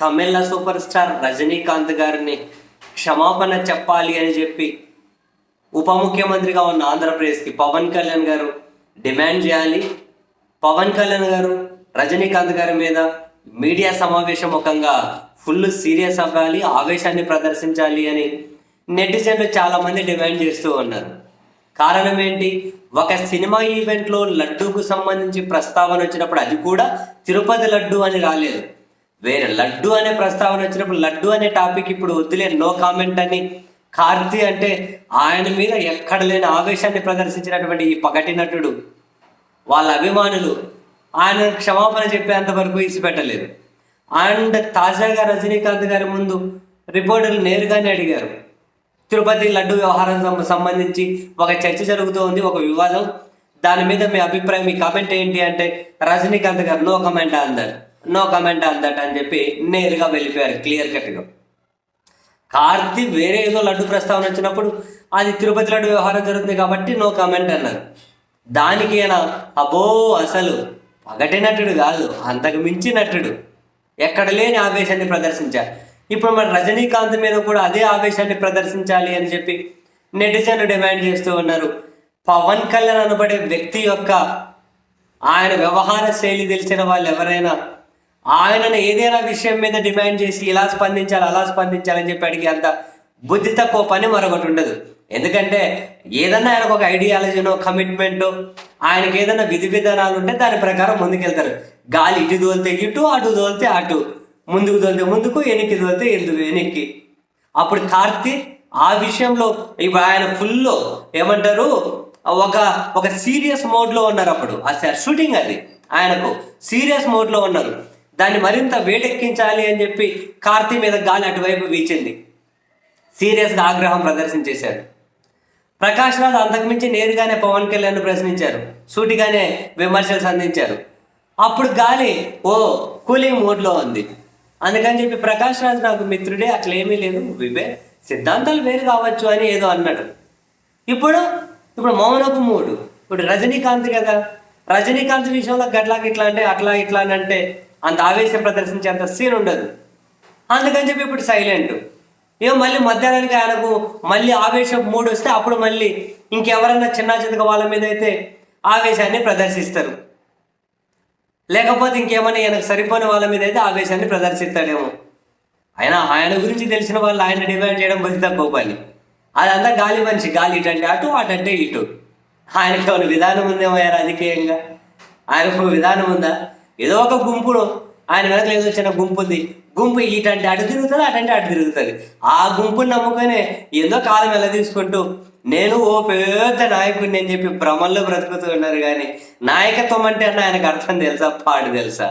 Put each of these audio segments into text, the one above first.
తమిళ super star Rajinikanth గారిని క్షమాపణ చెప్పాలి అని చెప్పి ఉప ముఖ్యమంత్రిగా ఉన్న ఆంధ్రప్రదేశ్కి పవన్ కళ్యాణ్ గారు డిమాండ్ చేయాలి. పవన్ కళ్యాణ్ గారు రజనీకాంత్ గారి మీద మీడియా సమావేశం ముఖంగా ఫుల్ సీరియస్ అవ్వాలి ఆవేశాన్ని ప్రదర్శించాలి అని నెటిజన్లు చాలామంది డిమాండ్ చేస్తూ ఉన్నారు. కారణం ఏంటి? ఒక సినిమా ఈవెంట్లో లడ్డూకు సంబంధించి ప్రస్తావన వచ్చినప్పుడు అది కూడా తిరుపతి లడ్డు అని రాలేదు. వేరే లడ్డు అనే ప్రస్తావన వచ్చినప్పుడు లడ్డు అనే టాపిక్ ఇప్పుడు వద్దులే నో కామెంట్ అని. కార్తీ అంటే ఆయన మీద ఎక్కడ లేని ఆవేశాన్ని ప్రదర్శించినటువంటి ఈ పగటి నటుడు. వాళ్ళ అభిమానులు ఆయన క్షమాపణ చెప్పేంత వరకు ఇసిపెట్టలేదు. అండ్ తాజాగా రజనీకాంత్ గారి ముందు రిపోర్టర్లు నేరుగానే అడిగారు. తిరుపతి లడ్డు వ్యవహారం సంబంధించి ఒక చర్చ జరుగుతూ ఉంది ఒక వివాదం. దాని మీద మీ అభిప్రాయం మీ కామెంట్ ఏంటి అంటే రజనీకాంత్ గారు నో కమెంట్ అందర్. నో కమెంట్ అందట్ అని చెప్పి నేరుగా వెళ్ళిపోయారు క్లియర్ కట్గా కార్తీ వేరే ఏదో లడ్డు ప్రస్తావన వచ్చినప్పుడు అది తిరుపతి లడ్డు వ్యవహారం జరుగుతుంది కాబట్టి నో కమెంట్ అన్నారు. దానికి ఈయన అబ్బో అసలు పగటి నటుడు కాదు అంతకు మించి నటుడు. ఎక్కడ లేని ఆవేశాన్ని ప్రదర్శించారు. ఇప్పుడు మన రజనీకాంత్ మీద కూడా అదే ఆవేశాన్ని ప్రదర్శించాలి అని చెప్పి నెటిజన్లు డిమాండ్ చేస్తూ ఉన్నారు. పవన్ కళ్యాణ్ అనబడే వ్యక్తి యొక్క ఆయన వ్యవహార శైలి తెలిసిన వాళ్ళు ఎవరైనా ఆయనను ఏదైనా విషయం మీద డిమాండ్ చేసి ఇలా స్పందించాలి అలా స్పందించాలని చెప్పి అడిగే అంత బుద్ధి తక్కువ పని మరొకటి ఉండదు. ఎందుకంటే ఏదన్నా ఆయనకు ఒక ఐడియాలజీనో కమిట్మెంటో ఆయనకి ఏదైనా విధి విధానాలు ఉంటే దాని ప్రకారం ముందుకెళ్తారు. గాలి ఇటు దోలితే ఇటు అటు తోలితే అటు. ముందుకు తోలితే ముందుకు వెనక్కి దోలితే ఎందుకు వెనక్కి. అప్పుడు కార్తీ ఆ విషయంలో ఇప్పుడు ఆయన ఫుల్ ఏమంటారు? ఒక ఒక సీరియస్ మోడ్లో ఉన్నారు అప్పుడు. ఆ షూటింగ్ అది. ఆయనకు సీరియస్ మోడ్లో ఉన్నారు. దాన్ని మరింత వేడెక్కించాలి అని చెప్పి కార్తీ మీద గాలి అటువైపు వీచింది. సీరియస్గా ఆగ్రహం ప్రదర్శించేశారు ప్రకాష్ రాజ్ అంతకుమించి నేరుగానే పవన్ కళ్యాణ్ ప్రశ్నించారు. సూటిగానే విమర్శలు సంధించారు. అప్పుడు గాలి ఓ కూలింగ్ మోడ్లో ఉంది. అందుకని చెప్పి ప్రకాష్ రాజ్ నాకు మిత్రుడే అట్లా ఏమీ లేదు. వివే సిద్ధాంతాలు వేరు కావచ్చు అని ఏదో అన్నాడు. ఇప్పుడు ఇప్పుడు మౌనపు మూడు. ఇప్పుడు రజనీకాంత్ కదా. రజనీకాంత్ విషయంలో గట్లా ఇట్లా అంటే అట్లా ఇట్లా అని అంటే అంత ఆవేశం ప్రదర్శించే అంత సీన్ ఉండదు. అందుకని చెప్పి ఇప్పుడు సైలెంట్ ఏమో మళ్ళీ మధ్యాహ్నానికి ఆయనకు మళ్ళీ ఆవేశం మూడు వస్తే అప్పుడు మళ్ళీ ఇంకెవరన్నా చిన్న చిన్నగా వాళ్ళ మీద అయితే ఆవేశాన్ని ప్రదర్శిస్తారు. లేకపోతే ఇంకేమైనా ఆయనకు సరిపోయిన వాళ్ళ మీద అయితే ఆవేశాన్ని ప్రదర్శిస్తాడేమో. అయినా ఆయన గురించి తెలిసిన వాళ్ళు ఆయన డిమాండ్ చేయడం బుద్ధి కోపాలి పని అదంతా గాలి మనిషి గాలి ఇటంటే అటు అటంటే ఇటు. ఆయనకి ఏమైనా విధానం ఉందేమో రాజకీయంగా? ఆయనకు విధానం ఉందా? ఏదో ఒక గుంపును ఆయన వెనక ఏదో చిన్న గుంపు ఉంది. గుంపు ఇటంటే అటు తిరుగుతుంది అటంటే అటు తిరుగుతుంది. ఆ గుంపుని నమ్ముకొని ఏదో కాలం ఎలా తీసుకుంటూ నేను ఓ పెద్ద నాయకుడిని అని చెప్పి భ్రమంలో బ్రతుకుతూ ఉన్నారు కానీ నాయకత్వం అంటే అన్న ఆయనకు అర్థం తెలుసా? పాడు తెలుసా?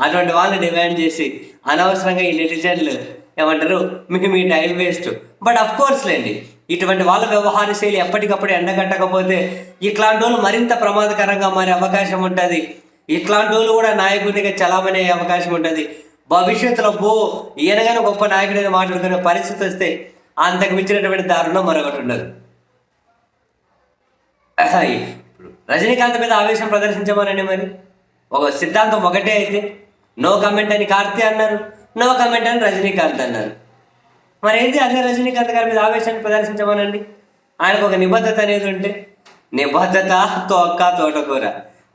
అటువంటి వాళ్ళని డిమాండ్ చేసి అనవసరంగా ఈ నెటిజన్లు ఏమంటారు మీకు మీ time waste. But of course లేండి ఇటువంటి వాళ్ళ వ్యవహార శైలి ఎప్పటికప్పుడు ఎండగట్టకపోతే ఇట్లాంటి వాళ్ళు మరింత ప్రమాదకరంగా మారే అవకాశం ఉంటుంది. ఇట్లాంటి వాళ్ళు కూడా నాయకుడిగా చలామణి అవకాశం ఉంటుంది. భవిష్యత్తులో బో ఈయనగానే గొప్ప నాయకుడైన మాట్లాడుకునే పరిస్థితి వస్తే అంతకు మించినటువంటి దారుణం మరొకటి ఉండదు. రజనీకాంత్ మీద ఆవేశం ప్రదర్శించమనండి మరి. ఒక సిద్ధాంతం ఒకటే అయితే నో కమెంట్ అని కార్తీ అన్నారు నో కమెంట్ అని రజనీకాంత్ అన్నారు. మరి ఏంటి అదే రజనీకాంత్ గారి మీద ఆవేశాన్ని ప్రదర్శించమనండి? ఆయనకు ఒక నిబద్ధత అనేది ఉంటే నిబద్ధత తోక్క తోటకూర.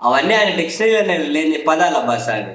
అవన్నీ ఆయన డిక్షనరీలో లేని పదాలు అబ్బా సార్.